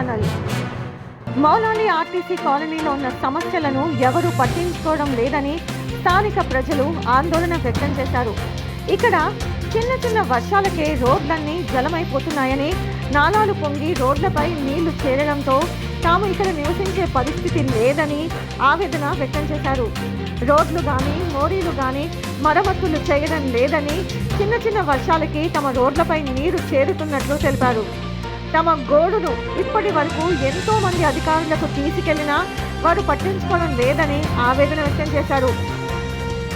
Channel Moula Ali RTC కాలనీలో ఉన్న సమస్యలను ఎవరూ పట్టించుకోవడం లేదని స్థానిక ప్రజలు ఆందోళన వ్యక్తం చేశారు. ఇక్కడ చిన్న చిన్న వర్షాలకే రోడ్లన్నీ జలమైపోతున్నాయని నాలాలు పొంగి రోడ్లపై నీళ్ళు చేరడంతో తాము ఇక్కడ నివసించే పరిస్థితి లేదని ఆవేదన వ్యక్తం చేశారు. రోడ్లు కానీ మోరీలు కానీ మరమ్మతులు చేయడం లేదని చిన్న చిన్న వర్షాలకి తమ రోడ్లపై నీరు చేరుతున్నట్లు తెలిపారు. తమ గోడును ఇప్పటి వరకు ఎంతో మంది అధికారులకు తీసుకెళ్ళినా వారు పట్టించుకోవడం లేదని ఆవేదన వ్యక్తం చేశారు.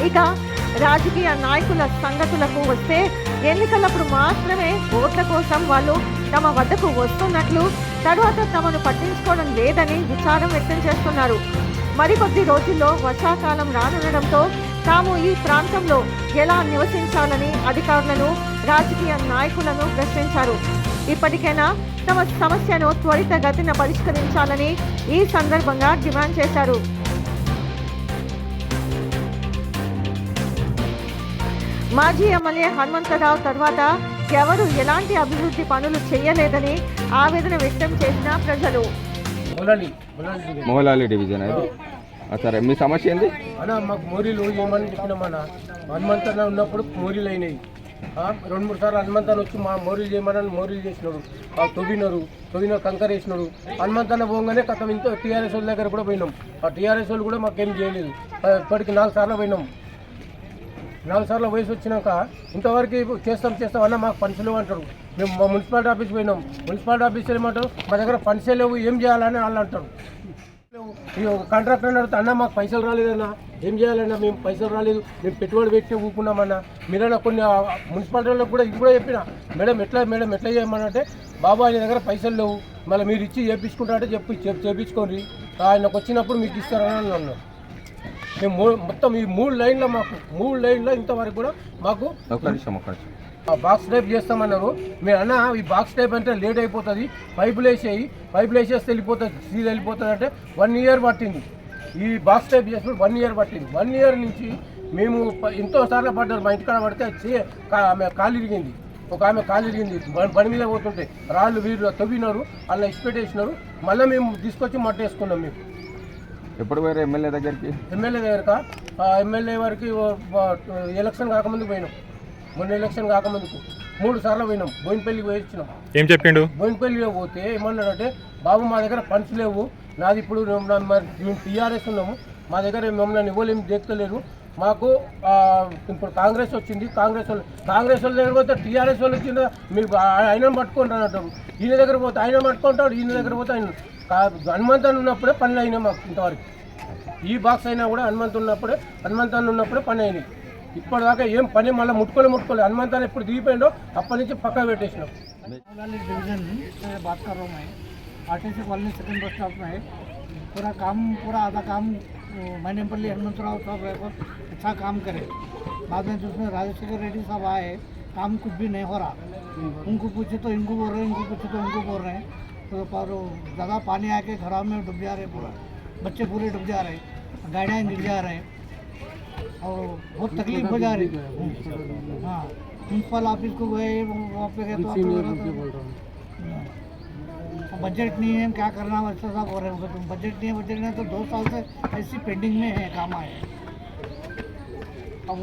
ఇక రాజకీయ నాయకుల సంగతులకు వస్తే ఎన్నికలప్పుడు మాత్రమే ఓట్ల కోసం వాళ్ళు తమ వద్దకు వస్తున్నట్లు తర్వాత తమను పట్టించుకోవడం లేదని విచారం వ్యక్తం చేస్తున్నారు. మరికొద్ది రోజుల్లో వర్షాకాలం రానుండడంతో తాము ఈ ప్రాంతంలో ఎలా నివసించాలని అధికారులను రాజకీయ నాయకులను ప్రశ్నించారు. ఇప్పటికైనా తమ సమస్యను త్వరితగతిన పరిష్కరించాలని ఈ సందర్భంగా డిమాండ్ చేశారు. మాజీ ఎమ్మెల్యే హనుమంతరావు తర్వాత ఎవరు ఎలాంటి అభివృద్ధి పనులు చేయలేదని ఆవేదన వ్యక్తం చేసిన ప్రజలు. మోహలాలి డివిజన్. అది. సరే మీ సమస్య ఏంది? అన్న మాకు మోరీలు ఏమని చెప్పినామన్న హనుమంతన్న ఉన్నప్పుడు మోరీలు అయినాయి. రెండు మూడు సార్లు హనుమంతాన్ని వచ్చి మా మోరీలు చేయమని మోరీలు చేసినాడు. ఆ తొవ్వినారు. తొవ్విన కంకర వేసినాడు. హనుమంతాన్ని పోగానే కథం ఇంత టీఆర్ఎస్ వాళ్ళ దగ్గర కూడా పోయినాం. ఆ టీఆర్ఎస్ వాళ్ళు కూడా మాకేం చేయలేదు. ఇప్పటికి నాలుగు సార్లు పోయినాం. నాలుగు సార్లు వయసు వచ్చినాక ఇంతవరకు చేస్తాం చేస్తాం అన్న మాకు పనిసలు అంటారు. మేము మా మున్సిపాలిటీ ఆఫీస్ పోయినాం. మున్సిపాలిటీ ఆఫీస్ ఏమంటారు మా దగ్గర ఫండ్సే లేవు. ఏం చేయాలని వాళ్ళు అంటారు. కాంట్రాక్టర్ అడిగితే అన్న మాకు పైసలు రాలేదన్నా. ఏం చేయాలన్నా మేము పైసలు రాలేదు. మేము పెట్టుబడి పెట్టి ఊపుకున్నామన్నా. మీరన్నా కొన్ని ఆ కూడా ఇది కూడా చెప్పిన. మేడం ఎట్లా మేడం ఎట్లా చేయమని అంటే బాబు ఆయన దగ్గర పైసలు లేవు. మళ్ళీ మీరు ఇచ్చి చేపించుకుంటారంటే చెప్పి చేపించుకోండి. ఆయనకు వచ్చినప్పుడు మీకు ఇస్తారని అన్నాను మేము మొత్తం ఈ మూడు లైన్లో మాకు మూడు లైన్లో ఇంతవరకు కూడా మాకు ఒక నిమిషం ఒక నిమిషం. బాక్స్ టైప్ చేస్తామన్నారు. మీరు అన్న ఈ బాక్స్ టైప్ అంటే లేట్ అయిపోతుంది పైపులు వేసేయి పైపులు వేసేస్తే వెళ్ళిపోతుంది సీల్ వెళ్ళిపోతుంది అంటే వన్ ఇయర్ పట్టింది. ఈ బాక్స్ టైప్ చేసినప్పుడు వన్ ఇయర్ పట్టింది. వన్ ఇయర్ నుంచి మేము ఎంతో సార్లు పడ్డారు. మా ఇంటికాడ పడితే ఆమె కాలు ఇరిగింది. ఒక ఆమె కాలు ఇరిగింది. బండి మీద పోతుంటే రాళ్ళు వీరు తవ్వినారు అలా ఇచ్చిపెట్టేసినారు మళ్ళీ మేము తీసుకొచ్చి మట్ట వేసుకున్నాం మేము. ఎప్పుడు పోయారు ఎమ్మెల్యే దగ్గరికి? ఎమ్మెల్యే దగ్గరక? ఎమ్మెల్యే వరకు ఎలక్షన్ కాకముందుకు పోయినాం. మొన్న ఎలక్షన్ కాకముందుకు మూడు సార్లు పోయినాం. బోయినపల్లికి పోయి వచ్చినాం. ఏం చెప్పిండు? బోయినపల్లిలో పోతే ఏమన్నాడంటే బాబు మా దగ్గర ఫండ్స్ లేవు. నాది ఇప్పుడు మరి మేము టీఆర్ఎస్ ఉన్నాము. మా దగ్గర మమ్మల్ని ఇవ్వలేము దేక్తలేరు మాకు ఇప్పుడు కాంగ్రెస్ వచ్చింది. కాంగ్రెస్ వాళ్ళు కాంగ్రెస్ వాళ్ళ దగ్గర పోతే టీఆర్ఎస్ వాళ్ళు వచ్చిందా? మీకు ఆ- ఆయన పట్టుకుంటారు అంటారు ఈయన దగ్గర పోతే ఆయన పట్టుకుంటాడు ఈయన దగ్గర పోతే ఆయన హనుమంతన్ ఉన్నప్పుడే పనులు అయినాయి మాకు ఇంతవరకు. ఈ బాక్స్ అయినా కూడా హనుమంత్ ఉన్నప్పుడే హనుమంతాన్ని ఉన్నప్పుడే పని అయినాయి. ఇప్పటిదాకా ఏం పని మళ్ళీ ముట్టుకోలే ముట్టుకోలేదు హనుమంతాన్ని ఎప్పుడు దిగిపోయిండో అప్పటి నుంచి పక్క పెట్టేసినాం मौलाली डिवीजन से बात कर रहा हूँ मैं RTC colony second bus stop में पूरा काम पूरा आधा काम मैनेपल्ली हनुमंतराव साहब है वो अच्छा काम करे बाद में जिसमें राजशेखर रेड्डी साहब आए काम कुछ भी नहीं हो रहा उनको पूछे तो इनको बोल रहे हैं इनको पूछे तो उनको बोल रहे हैं तो पर ज़्यादा पानी आके खराब में डूब जा रहे पूरा बच्चे पूरे डूब जा रहे गाड़ियाँ गिर जा रहे और बहुत तकलीफ़ हो जा रही है। हाँ प्रिंसिपल ऑफ़िस को गए वहाँ पे गए तो थे, हाँ। बजट नहीं है क्या करना वैसे साहब हो रहे हैं तुम बजट नहीं है बजट नहीं है तो दो साल से ऐसी पेंडिंग में है काम आए अब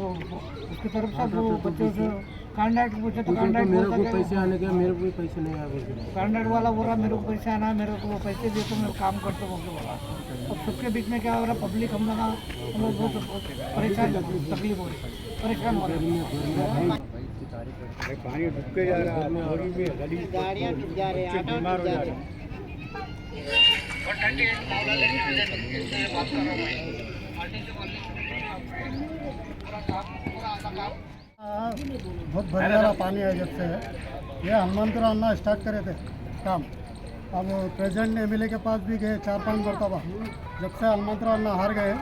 उसकी तरफ़ से वो बच्चों से कॉन्ट्रैक्ट पूछे तो कॉन्ट्रैक्ट बोलता कि पैसे आने के मेरे को भी पैसे नहीं आ गए कॉन्ट्रैक्ट वाला बोल रहा मेरे को पैसे आना है मेरे को वो पैसे दे तो मैं काम करता हूँ बोल। के बोला अब सबके बीच में क्या हो रहा है पब्लिक हम लोग हम लोग बहुत परेशान तकलीफ़ हो रही है परेशान हो जा रहे हैं बहुत भर वाला पानी है जब से। ये हनुमंतराव अन्ना स्टार्ट करे थे, काम। अब प्रेजेंट एमएलए के पास भी गए, चार पाँच मरतबा। जब से हनुमंतराव अन्ना हार गए,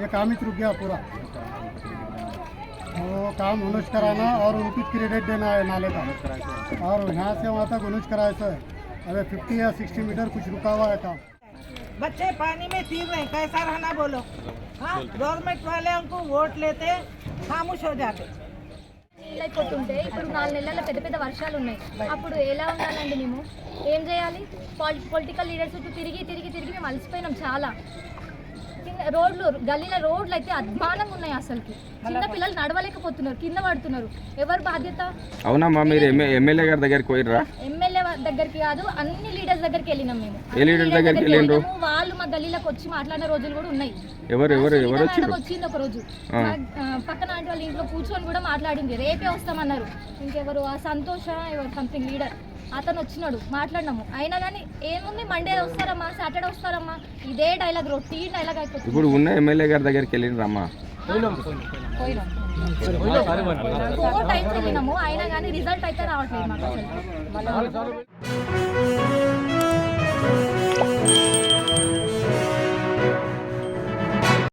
ये काम ही रुक गया पूरा। वो काम उनुज कराना और उनको क्रेडिट देना है नाले का। और यहाँ से वहाँ तक उनुज कराए से अबे फिफ्टी या सिक्सटी मीटर कुछ रुका हुआ है काम। बच्चे, पानी में तीर रहे कैसा रहना बोलो? हाँ गवर्नमेंट वाले हमको वोट लेते, खामोश हो जाते। అయిపోతుంటే ఇప్పుడు నాలుగు నెలల పెద్ద పెద్ద వర్షాలు ఉన్నాయి అప్పుడు ఎలా ఉండాలండి మేము? ఏం చేయాలి? పొలిటికల్ లీడర్స్ చుట్టూ తిరిగి తిరిగి తిరిగి మేము అలసిపోయినాం చాలా. కింద రోడ్లు గల్లీల రోడ్లు అయితే అద్మానంగా ఉన్నాయి అసలుకి. చిన్న పిల్లలు నడవలేకపోతున్నారు కింద పడుతున్నారు. ఎవరు బాధ్యత? అవునమ్మా మీరు ఎమ్మె ఎమ్మెల్యే గారి దగ్గరికి పోయిర్రా. ఎమ్మెల్యే దగ్గరికి కాదు అన్ని లీడర్స్ దగ్గరికి వెళ్ళినాం మేము. ఏ leaders దగ్గరికి వెళ్ళిండ్రు? వాళ్ళు మా గల్లీలోకి వచ్చి మాట్లాడిన రోజులు కూడా ఉన్నాయి. ఎవరు ఎవరు ఎవరు వచ్చారు వచ్చింది ఒక రోజు పక్కన ఆంటీ వాళ్ళ ఇంట్లో కూర్చొని కూడా మాట్లాడింది. రేపే వస్తామన్నారు. ఇంకెవరు? ఆ సంతోష ఎవరు? సంథింగ్ లీడర్ అతను వచ్చినాడు. మాట్లాడినాము. అయినా కానీ ఏముంది? మండే వస్తారమ్మా సాటర్డే వస్తారమ్మా. ఇదే డైలాగ్ రొటీన్ డైలాగ్ అయిపోతుంది. ఇప్పుడు ఉన్న ఎమ్మెల్యే గారి దగ్గరికి వెళ్ళిండ్రమ్మా? పోయినాం. ఫోర్ టైమ్స్ వెళ్ళినాము అయినా కానీ రిజల్ట్ అయితే రావట్లేదు మాకు